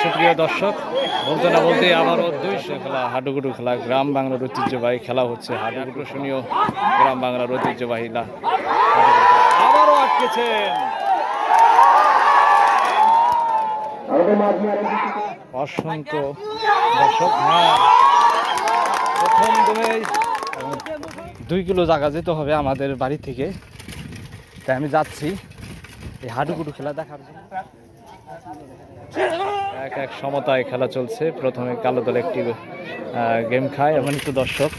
সুপ্রিয় দর্শক, বলতে না বলতে আবারও দুইশো খেলা হাডুগুডু খেলা। গ্রাম বাংলার ঐতিহ্যবাহী খেলা হচ্ছে হাডুগুডু শুনিও গ্রাম বাংলার ঐতিহ্যবাহী আবারও আটকেছেন। অসংখ্য দর্শক হ্যাঁ। প্রথম দিনেই দুই কিলো জায়গা যেতে হবে আমাদের বাড়ি থেকে। তাই আমি যাচ্ছি এই হাডুগুডু খেলা দেখার জন্য। এক এক সমতায় খেলা চলছে। প্রথমে কালো দল একটি গেম খায় এবং একটু দর্শক।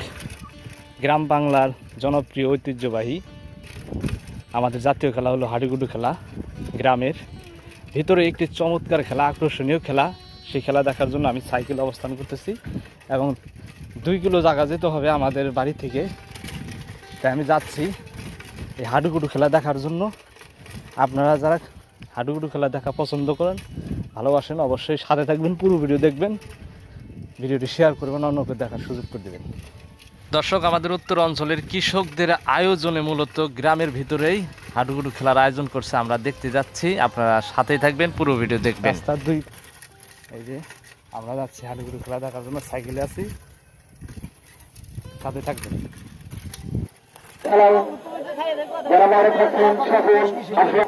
গ্রাম বাংলার জনপ্রিয় ঐতিহ্যবাহী আমাদের জাতীয় খেলা হলো হাডুগুডু খেলা। গ্রামের ভিতরে একটি চমৎকার খেলা, আকর্ষণীয় খেলা। সেই খেলা দেখার জন্য আমি সাইকেল অবস্থান করতেছি এবং দুই কিলো জায়গা যেতে হবে আমাদের বাড়ি থেকে। তাই আমি যাচ্ছি এই হাডুগুডু খেলা দেখার জন্য। আপনারা যারা হাডুগুডু খেলা দেখা পছন্দ করেন ভালোবাসেন অবশ্যই সাথে থাকবেন পুরো ভিডিও দেখবেন ভিডিওটি শেয়ার করবেন অন্যকে দেখার সুযোগ করে দেবেন দর্শক আমাদের উত্তর অঞ্চলের কৃষকদের আয়োজনে মূলত গ্রামের ভিতরেই হাডুগুডু খেলার আয়োজন করছে আমরা দেখতে যাচ্ছি আপনারা সাথেই থাকবেন পুরো ভিডিও দেখবেন রাস্তার দুই এই যে আমরা যাচ্ছি হাডুগুডু খেলা দেখার জন্য সাইকেলে আছি সাথে থাকবেন যারা মারে থাকছেন সকল আসেন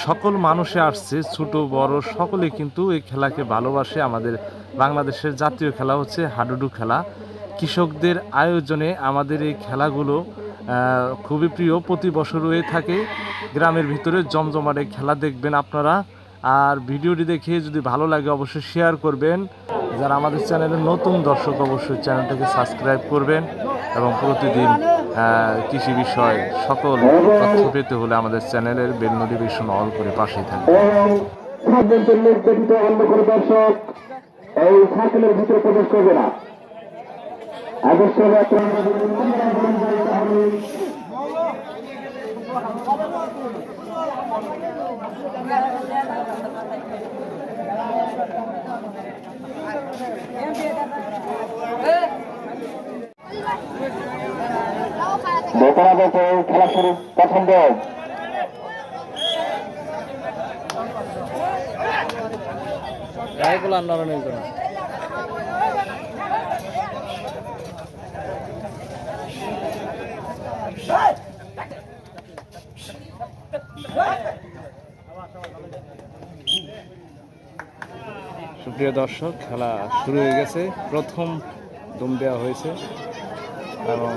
সকল মানুষে আসছে, ছোট, বড়, সকলে কিন্তু এই খেলাকে ভালোবাসে। আমাদের বাংলাদেশের জাতীয় খেলা হচ্ছে হাডুডু খেলা। কৃষকদের আয়োজনে আমাদের এই খেলাগুলো খুবই প্রিয়। প্রতি বছর হয়ে থাকে। গ্রামের ভিতরে জমজমাটে খেলা দেখবেন আপনারা। আর ভিডিওটি দেখে যদি ভালো লাগে অবশ্যই শেয়ার করবেন। যারা আমাদের চ্যানেলের নতুন দর্শক অবশ্যই চ্যানেলটাকে সাবস্ক্রাইব করবেন এবং প্রতিদিন কৃষি বিষয় সকল তথ্য পেতে হলে আমাদের চ্যানেলের বেল নোটিফিকেশন অল করে পাশেই থাকবে অন্য কোনো দর্শক এই সার্কেলের ভিতরে প্রবেশ করবে না। আপনারা বেতরা বেতে খেলা শুরু, প্রথম দেব গায়েগুলো আন্দোলন সুপ্রিয় দর্শক, খেলা শুরু হয়ে গেছে। প্রথম দম দেওয়া হয়েছে। এবং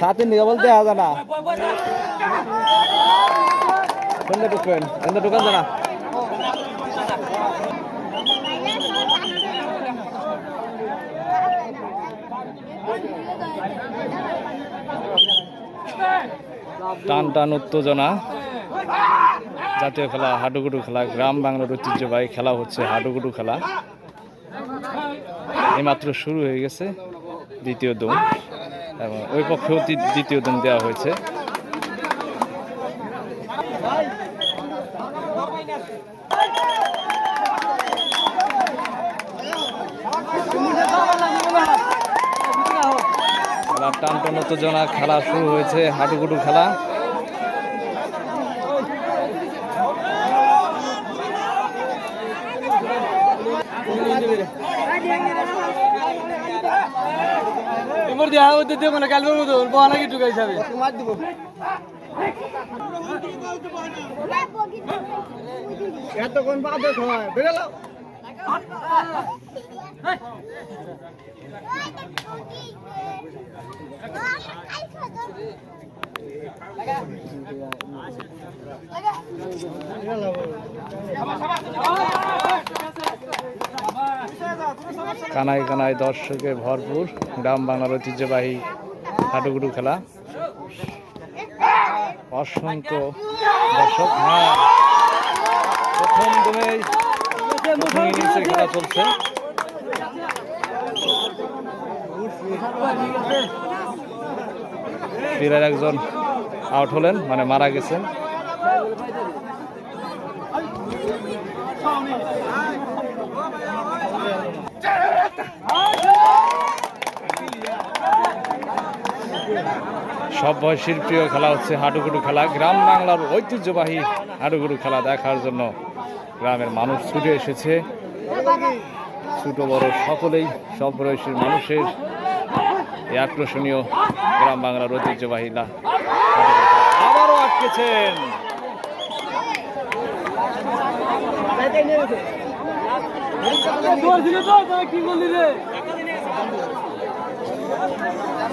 সাথে নিয়ে বলতে আদা না। কোনটা ঢুকবেন কোনটা ঢুকান টান টান উত্তেজনা। জাতীয় খেলা, হাডুগুডু খেলা, গ্রাম বাংলার ঐতিহ্যবাহী খেলা হচ্ছে হাডুগুডু খেলা। এইমাত্র শুরু হয়ে গেছে দ্বিতীয় দম এবং ওই পক্ষেও দ্বিতীয় দিন দেওয়া হয়েছে। টান টান উত্তেজনা খেলা শুরু হয়েছে হাডুগুডু খেলা। এবার দেওয়া হতে দেবো না কালকের মতো বহানা কি ঢুকাই যাবে এতক্ষণ বাদে হয় বেরোলো কানায় কানায় দর্শকে ভরপুর। গ্রাম বাংলার ঐতিহ্যবাহী হাডুগুডু খেলা। অসংখ্য দর্শক হ্যাঁ। প্রথম ইনিংসের খেলা চলছে। একজন আউট হলেন মানে মারা গেছেন। সব বয়সীর প্রিয় খেলা হচ্ছে হাডুগুডু খেলা। গ্রাম বাংলার ঐতিহ্যবাহী হাডুগুডু খেলা দেখার জন্য গ্রামের মানুষ ছুটে এসেছে। ছোট, বড় সকলেই সব বয়সীর মানুষের এই আকর্ষণীয় গ্রাম বাংলার ঐতিহ্যবাহী। আবারও আটকেছেন। কি বললি রে?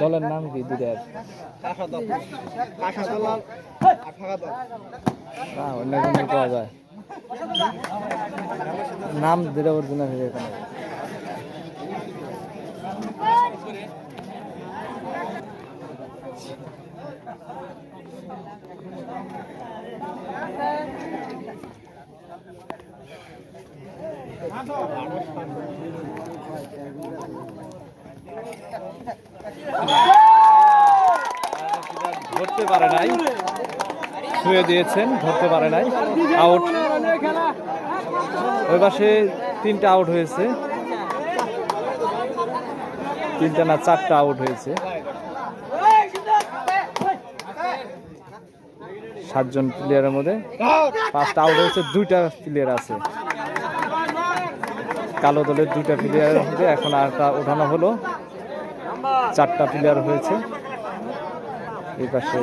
দলের নাম কি দুটার না অন্য যায়। নাম দিলে অরিজিনাল হয়ে এখানে। ধরতে পারে নাই। ছুঁয়ে দিয়েছেন, ধরতে পারে নাই। আউট ওই পাশে তিনটা আউট হয়েছে। তিনটা না চারটা আউট হয়েছে। সাতজন প্লেয়ারের মধ্যে পাঁচটা আউট হয়েছে, দুইটা প্লেয়ার আছে। কালো দলের দুইটা প্লেয়ার হবে। এখন আরটা ওঠানো হলো। চারটা প্লেয়ার হয়েছে। এই পাশে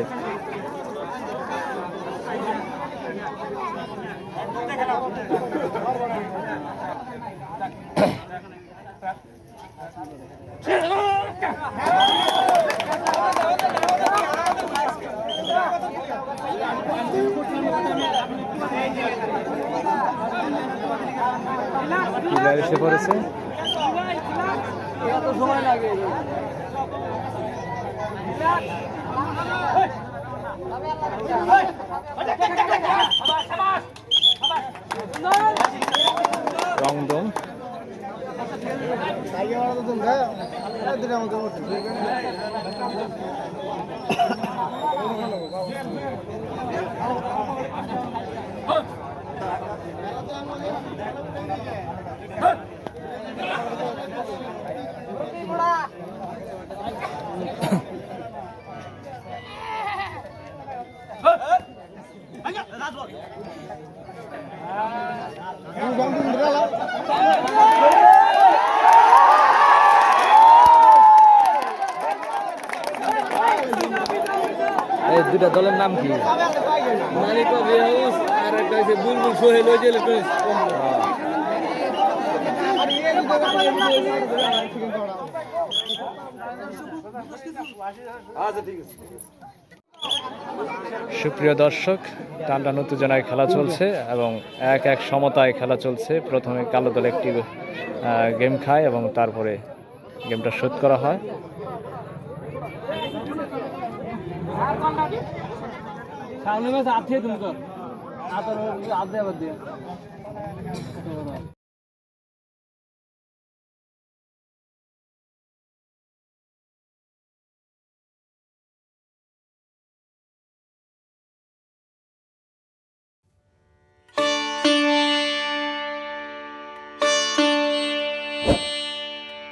প্লেয়ার এসে পড়েছে। রংদম। এই দুটা দলের নাম কি মালিক হাউস বুলবুল সোহেল ওই সুপ্রিয় দর্শক টান্ডান উত্তেজনায় খেলা চলছে এবং এক এক সমতায় খেলা চলছে। প্রথমে কালো দল একটি গেম খায় এবং তারপরে গেমটা শোধ করা হয়। সামনে আদর আদে আদে